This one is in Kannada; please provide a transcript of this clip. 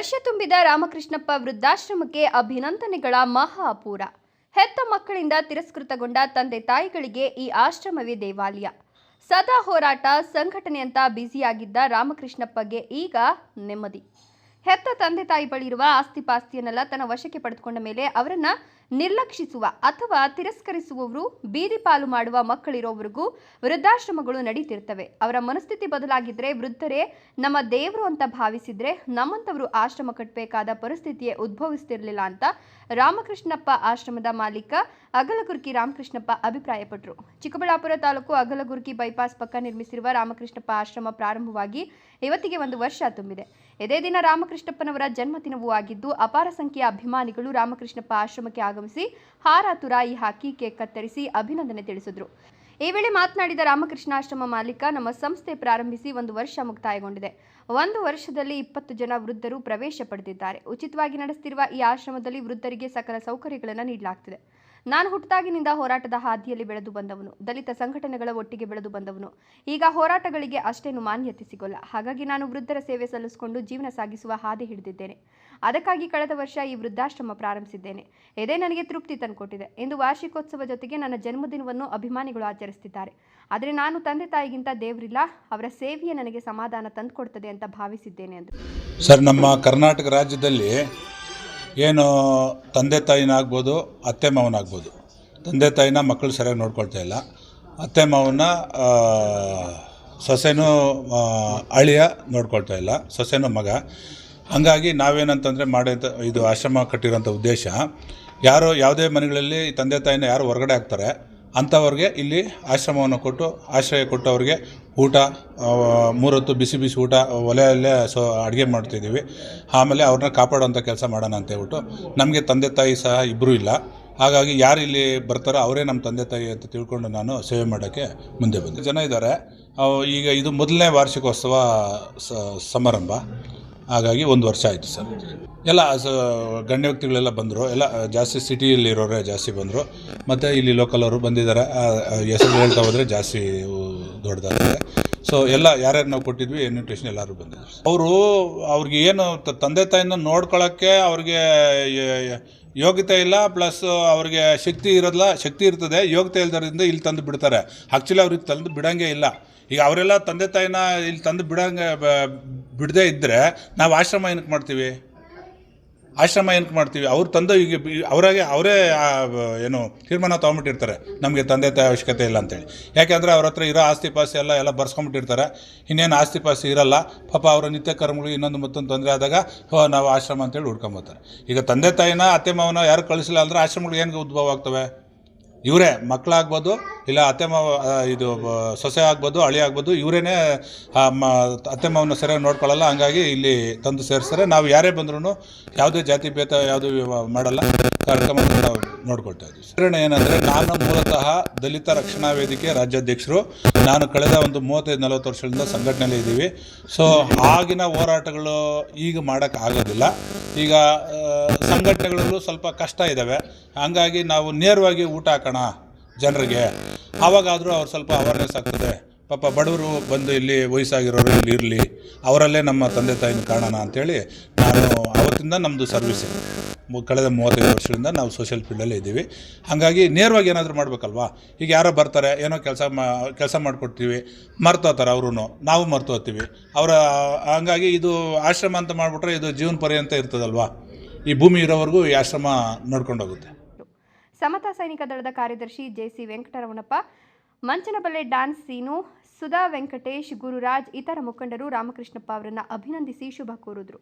ವರ್ಷ ತುಂಬಿದ ರಾಮಕೃಷ್ಣಪ್ಪ ವೃದ್ಧಾಶ್ರಮಕ್ಕೆ ಅಭಿನಂದನೆಗಳ ಮಹಾಪೂರ ಹೆತ್ತ ಮಕ್ಕಳಿಂದ ತಿರಸ್ಕೃತಗೊಂಡ ತಂದೆ ತಾಯಿಗಳಿಗೆ ಈ ಆಶ್ರಮವೇ ದೇವಾಲಯ. ಸದಾ ಹೋರಾಟ, ಸಂಘಟನೆಯಂತ ಬ್ಯುಸಿಯಾಗಿದ್ದ ರಾಮಕೃಷ್ಣಪ್ಪಗೆ ಈಗ ನೆಮ್ಮದಿ. ಹೆತ್ತ ತಂದೆ ತಾಯಿ ಬಳಿ ಇರುವ ಆಸ್ತಿ ಪಾಸ್ತಿಯನ್ನೆಲ್ಲ ತನ್ನ ವಶಕ್ಕೆ ಪಡೆದುಕೊಂಡ ಮೇಲೆ ಅವರನ್ನ ನಿರ್ಲಕ್ಷಿಸುವ ಅಥವಾ ತಿರಸ್ಕರಿಸುವವರು, ಬೀದಿ ಪಾಲು ಮಾಡುವ ಮಕ್ಕಳಿರೋವರೆಗೂ ವೃದ್ಧಾಶ್ರಮಗಳು ನಡೀತಿರ್ತವೆ. ಅವರ ಮನಸ್ಥಿತಿ ಬದಲಾಗಿದ್ರೆ ವೃದ್ಧರೇ, ನಮ್ಮ ದೇವರು ಅಂತ ಭಾವಿಸಿದ್ರೆ ನಮ್ಮಂತವರು ಆಶ್ರಮ ಕಟ್ಟಬೇಕಾದ ಪರಿಸ್ಥಿತಿಯೇ ಉದ್ಭವಿಸ್ತಿರ್ಲಿಲ್ಲ ಅಂತ ರಾಮಕೃಷ್ಣಪ್ಪ ಆಶ್ರಮದ ಮಾಲೀಕ ಅಗಲಗುರ್ಕಿ ರಾಮಕೃಷ್ಣಪ್ಪ ಅಭಿಪ್ರಾಯಪಟ್ಟರು ಚಿಕ್ಕಬಳ್ಳಾಪುರ ತಾಲೂಕು ಅಗಲಗುರ್ಕಿ ಬೈಪಾಸ್ ಪಕ್ಕ ನಿರ್ಮಿಸಿರುವ ರಾಮಕೃಷ್ಣಪ್ಪ ಆಶ್ರಮ ಪ್ರಾರಂಭವಾಗಿ ಇವತ್ತಿಗೆ ಒಂದು ವರ್ಷ ತುಂಬಿದೆ. ಇದೇ ದಿನ ರಾಮಕೃಷ್ಣಪ್ಪನವರ ಜನ್ಮದಿನವೂ ಆಗಿದ್ದು, ಅಪಾರ ಸಂಖ್ಯೆಯ ಅಭಿಮಾನಿಗಳು ರಾಮಕೃಷ್ಣಪ್ಪ ಆಶ್ರಮಕ್ಕೆ ಆಗಮಿಸಿ ಹಾರ ತುರಾಯಿ ಹಾಕಿ ಕೇಕ್ ಕತ್ತರಿಸಿ ಅಭಿನಂದನೆ ತಿಳಿಸಿದ್ರು. ಈ ವೇಳೆ ಮಾತನಾಡಿದ ರಾಮಕೃಷ್ಣಾಶ್ರಮ ಮಾಲೀಕ, ನಮ್ಮ ಸಂಸ್ಥೆ ಪ್ರಾರಂಭಿಸಿ ಒಂದು ವರ್ಷ ಮುಕ್ತಾಯಗೊಂಡಿದೆ. ಒಂದು ವರ್ಷದಲ್ಲಿ ಇಪ್ಪತ್ತು ಜನ ವೃದ್ಧರು ಪ್ರವೇಶ ಪಡೆದಿದ್ದಾರೆ. ಉಚಿತವಾಗಿ ನಡೆಸುತ್ತಿರುವ ಈ ಆಶ್ರಮದಲ್ಲಿ ವೃದ್ಧರಿಗೆ ಸಕಲ ಸೌಕರ್ಯಗಳನ್ನು ನೀಡಲಾಗ್ತಿದೆ. ನಾನು ಹುಟ್ಟದಾಗಿನಿಂದ ಹೋರಾಟದ ಹಾದಿಯಲ್ಲಿ ಬೆಳೆದು ಬಂದವನು, ದಲಿತ ಸಂಘಟನೆಗಳ ಒಟ್ಟಿಗೆ ಬೆಳೆದು ಬಂದವನು. ಈಗ ಹೋರಾಟಗಳಿಗೆ ಅಷ್ಟೇನು ಮಾನ್ಯತೆ ಸಿಗೋಲ್ಲ. ಹಾಗಾಗಿ ನಾನು ವೃದ್ಧರ ಸೇವೆ ಸಲ್ಲಿಸಿಕೊಂಡು ಜೀವನ ಸಾಗಿಸುವ ಹಾದಿ ಹಿಡಿದಿದ್ದೇನೆ. ಅದಕ್ಕಾಗಿ ಕಳೆದ ವರ್ಷ ಈ ವೃದ್ಧಾಶ್ರಮ ಪ್ರಾರಂಭಿಸಿದ್ದೇನೆ. ಇದೇ ನನಗೆ ತೃಪ್ತಿ ತಂದುಕೊಟ್ಟಿದೆ. ಇಂದು ವಾರ್ಷಿಕೋತ್ಸವ ಜೊತೆಗೆ ನನ್ನ ಜನ್ಮದಿನವನ್ನು ಅಭಿಮಾನಿಗಳು ಆಚರಿಸುತ್ತಿದ್ದಾರೆ. ಆದರೆ ನಾನು ತಂದೆ ತಾಯಿಗಿಂತ ದೇವರಿಲ್ಲ, ಅವರ ಸೇವೆಯೇ ನನಗೆ ಸಮಾಧಾನ ತಂದುಕೊಡ್ತದೆ ಅಂತ ಭಾವಿಸಿದ್ದೇನೆ ಅಂತ ಸರ್, ನಮ್ಮ ಕರ್ನಾಟಕ ರಾಜ್ಯದಲ್ಲಿ ಏನು ತಂದೆ ತಾಯಿನಾಗ್ಬೋದು, ಅತ್ತೆ ಮಾವನಾಗ್ಬೋದು. ತಂದೆ ತಾಯಿನ ಮಕ್ಕಳು ಸರಿಯಾಗಿ ನೋಡ್ಕೊಳ್ತಾ ಇಲ್ಲ. ಅತ್ತೆ ಮಾವನ ಸೊಸೆನೂ ಅಳಿಯ ನೋಡ್ಕೊಳ್ತಾ ಇಲ್ಲ. ಸೊಸೆನೂ ಮಗ. ಹಾಗಾಗಿ ನಾವೇನಂತಂದರೆ ಮಾಡಿದ ಇದು ಆಶ್ರಮ ಕಟ್ಟಿರೋಂಥ ಉದ್ದೇಶ, ಯಾರೋ ಯಾವುದೇ ಮನೆಗಳಲ್ಲಿ ತಂದೆ ತಾಯಿನ ಯಾರು ಹೊರಗಡೆ ಆಗ್ತಾರೆ ಅಂಥವ್ರಿಗೆ ಇಲ್ಲಿ ಆಶ್ರಮವನ್ನು ಕೊಟ್ಟು, ಆಶ್ರಯ ಕೊಟ್ಟು ಅವ್ರಿಗೆ ಊಟ ಮೂರೊತ್ತು ಬಿಸಿ ಬಿಸಿ ಊಟ, ಒಲೆಯಲ್ಲೇ ಸೊ, ಅಡುಗೆ ಮಾಡ್ತಿದ್ದೀವಿ. ಆಮೇಲೆ ಅವ್ರನ್ನ ಕಾಪಾಡೋಂಥ ಕೆಲಸ ಮಾಡೋಣ ಅಂತ ಹೇಳ್ಬಿಟ್ಟು, ನಮಗೆ ತಂದೆ ತಾಯಿ ಸಹ ಇಬ್ಬರೂ ಇಲ್ಲ. ಹಾಗಾಗಿ ಯಾರು ಇಲ್ಲಿ ಬರ್ತಾರೋ ಅವರೇ ನಮ್ಮ ತಂದೆ ತಾಯಿ ಅಂತ ತಿಳ್ಕೊಂಡು ನಾನು ಸೇವೆ ಮಾಡೋಕ್ಕೆ ಮುಂದೆ ಬಂದೆ. ಜನ ಇದ್ದಾರೆ. ಈಗ ಇದು ಮೊದಲನೇ ವಾರ್ಷಿಕೋತ್ಸವ ಸಮಾರಂಭ. ಹಾಗಾಗಿ ಒಂದು ವರ್ಷ ಆಯಿತು ಸರ್. ಎಲ್ಲ ಗಣ್ಯ ವ್ಯಕ್ತಿಗಳೆಲ್ಲ ಬಂದರು. ಎಲ್ಲ, ಜಾಸ್ತಿ ಸಿಟಿಯಲ್ಲಿರೋರೇ ಜಾಸ್ತಿ ಬಂದರು. ಮತ್ತು ಇಲ್ಲಿ ಲೋಕಲ್ ಅವರು ಬಂದಿದ್ದಾರೆ. ಹೆಸರು ಹೇಳ್ತಾ ಹೋದರೆ ಜಾಸ್ತಿ ದೊಡ್ಡದಾಗಿದೆ ಸೊ ಎಲ್ಲ ಯಾರ್ಯಾರು ನಾವು ಕೊಟ್ಟಿದ್ವಿ ಇನ್ವಿಟೇಷನ್ ಎಲ್ಲರೂ ಬಂದಿದ್ದಾರೆ ಅವರು, ಅವ್ರಿಗೆ ಏನು ತಂದೆ ತಾಯಿನ ನೋಡ್ಕೊಳ್ಳೋಕ್ಕೆ ಅವ್ರಿಗೆ ಯೋಗ್ಯತೆ ಇಲ್ಲ. ಪ್ಲಸ್ ಅವ್ರಿಗೆ ಶಕ್ತಿ ಇರೋದಿಲ್ಲ. ಶಕ್ತಿ ಇರ್ತದೆ. ಯೋಗ್ಯತೆ ಇಲ್ದರಿಂದ ಇಲ್ಲಿ ತಂದು ಬಿಡ್ತಾರೆ. ಆ್ಯಕ್ಚುಲಿ ಅವ್ರಿಗೆ ತಂದು ಬಿಡೋಂಗೆ ಇಲ್ಲ. ಈಗ ಅವರೆಲ್ಲ ತಂದೆ ತಾಯಿನ ಇಲ್ಲಿ ತಂದು ಬಿಡಂಗೆ ಬಿಡದೇ ಇದ್ದರೆ ನಾವು ಆಶ್ರಮ ಏನಕ್ಕೆ ಮಾಡ್ತೀವಿ? ಆಶ್ರಮ ಏನಕ್ಕೆ ಮಾಡ್ತೀವಿ? ಅವ್ರು ತಂದೆ ಈಗ ಅವರಾಗೆ, ಅವರೇ ಏನು, ತೀರ್ಮಾನ ತೊಗೊಂಬಿಟ್ಟಿರ್ತಾರೆ ನಮಗೆ ತಂದೆ ತಾಯಿ ಅವಶ್ಯಕತೆ ಇಲ್ಲ ಅಂತೇಳಿ. ಯಾಕೆಂದರೆ ಅವ್ರ ಹತ್ರ ಇರೋ ಆಸ್ತಿ ಪಾಸ್ತಿ ಎಲ್ಲ ಎಲ್ಲ ಬರ್ಸ್ಕೊಂಬಿಟ್ಟಿರ್ತಾರೆ ಇನ್ನೇನು ಆಸ್ತಿ ಪಾಸ್ತಿ ಇರಲ್ಲ. ಪಾಪ ಅವರ ನಿತ್ಯ ಕರ್ಮಗಳು ಇನ್ನೊಂದು ಮತ್ತೊಂದು ತೊಂದರೆ ಆದಾಗ, ಹೋ, ನಾವು ಆಶ್ರಮ ಅಂತೇಳಿ ಹುಡ್ಕೊಂಬರ್ತಾರೆ ಈಗ ತಂದೆ ತಾಯಿನ, ಅತ್ತೆ ಮಾವನ ಯಾರು ಕಳಿಸಿಲ್ಲ ಅಂದರೆ ಆಶ್ರಮಗಳು ಏನು ಉದ್ಭವ ಆಗ್ತವೆ? ಇವರೇ ಮಕ್ಕಳಾಗ್ಬೋದು ಇಲ್ಲ ಅತ್ತೆ ಮಾವ ಇದು ಸೊಸೆ ಆಗ್ಬೋದು, ಅಳಿ ಆಗ್ಬೋದು, ಇವರೇನೆ ಅತ್ತೆ ಮಾವನ ಸರಿಯಾಗಿ ನೋಡ್ಕೊಳ್ಳಲ್ಲ, ಹಂಗಾಗಿ ಇಲ್ಲಿ ತಂದು ಸೇರಿಸ್ತಾರೆ. ನಾವು ಯಾರೇ ಬಂದ್ರೂ ಯಾವುದೇ ಜಾತಿ ಭೇದ ಯಾವುದು ಮಾಡಲ್ಲ ಕಾರ್ಯಕ್ರಮ ನೋಡ್ಕೊಳ್ತಾ ಇದ್ದೀವಿ. ಪ್ರೇರಣೆ ಏನಂದರೆ, ನಾನು ಮೂಲತಃ ದಲಿತ ರಕ್ಷಣಾ ವೇದಿಕೆ ರಾಜ್ಯಾಧ್ಯಕ್ಷರು. ನಾನು ಕಳೆದ ಒಂದು ಮೂವತ್ತೈದು, ನಲವತ್ತು ವರ್ಷಗಳಿಂದ ಸಂಘಟನೆಯಲ್ಲಿ ಇದ್ದೀವಿ. ಸೊ ಆಗಿನ ಹೋರಾಟಗಳು ಈಗ ಮಾಡೋಕ್ಕಾಗೋದಿಲ್ಲ ಈಗ ಸಂಘಟನೆಗಳಲ್ಲೂ ಸ್ವಲ್ಪ ಕಷ್ಟ ಇದ್ದಾವೆ ಹಂಗಾಗಿ ನಾವು ನೇರವಾಗಿ ಊಟ ಹಾಕೋಣ ಜನರಿಗೆ. ಆವಾಗಾದರೂ ಅವ್ರು ಸ್ವಲ್ಪ ಅವೇರ್ನೆಸ್ ಆಗ್ತದೆ. ಪಾಪ ಬಡವರು ಬಂದು ಇಲ್ಲಿ ವಯಸ್ಸಾಗಿರೋರು ಇಲ್ಲಿ ಇರಲಿ. ಅವರಲ್ಲೇ ನಮ್ಮ ತಂದೆ ತಾಯಿನ ಕಾಣೋಣ ಅಂಥೇಳಿ ನಾನು ಅವತ್ತಿಂದ ನಮ್ಮದು ಸರ್ವಿಸ್ ಕಳೆದ ಮೂವತ್ತೈದು ವರ್ಷದಿಂದ ನಾವು ಸೋಷಿಯಲ್ ಫೀಲ್ಡಲ್ಲೇ ಇದ್ದೀವಿ. ಹಾಗಾಗಿ ನೇರವಾಗಿ ಏನಾದರೂ ಮಾಡಬೇಕಲ್ವಾ? ಈಗ ಯಾರೋ ಬರ್ತಾರೆ, ಏನೋ ಕೆಲಸ ಮಾ ಕೆಲಸ ಮಾಡಿಕೊಡ್ತೀವಿ ಮರ್ತೋತಾರೆ ಅವರು ನಾವು ಮರ್ತೋಗ್ತೀವಿ. ಅವರ ಹಾಗಾಗಿ ಇದು ಆಶ್ರಮ ಅಂತ ಮಾಡಿಬಿಟ್ರೆ ಇದು ಜೀವನ ಪರ್ಯಂತ ಇರ್ತದಲ್ವಾ? ಈ ಭೂಮಿ ಇರೋವರೆಗೂ ಈ ಆಶ್ರಮ ನೋಡ್ಕೊಂಡು ಹೋಗುತ್ತೆ. ಸಮತಾ ಸೈನಿಕ ದಳದ ಕಾರ್ಯದರ್ಶಿ ಜೆಸಿ ವೆಂಕಟರಮಣಪ್ಪ ಮಂಚನಬಲ್ಲೆ ಡ್ಯಾನ್ಸ್ ಸೀನು, ಸುಧಾ ವೆಂಕಟೇಶ್, ಗುರುರಾಜ್, ಇತರ ಮುಖಂಡರು ರಾಮಕೃಷ್ಣಪ್ಪ ಅವರನ್ನು ಅಭಿನಂದಿಸಿ ಶುಭ ಕೋರಿದ್ರು.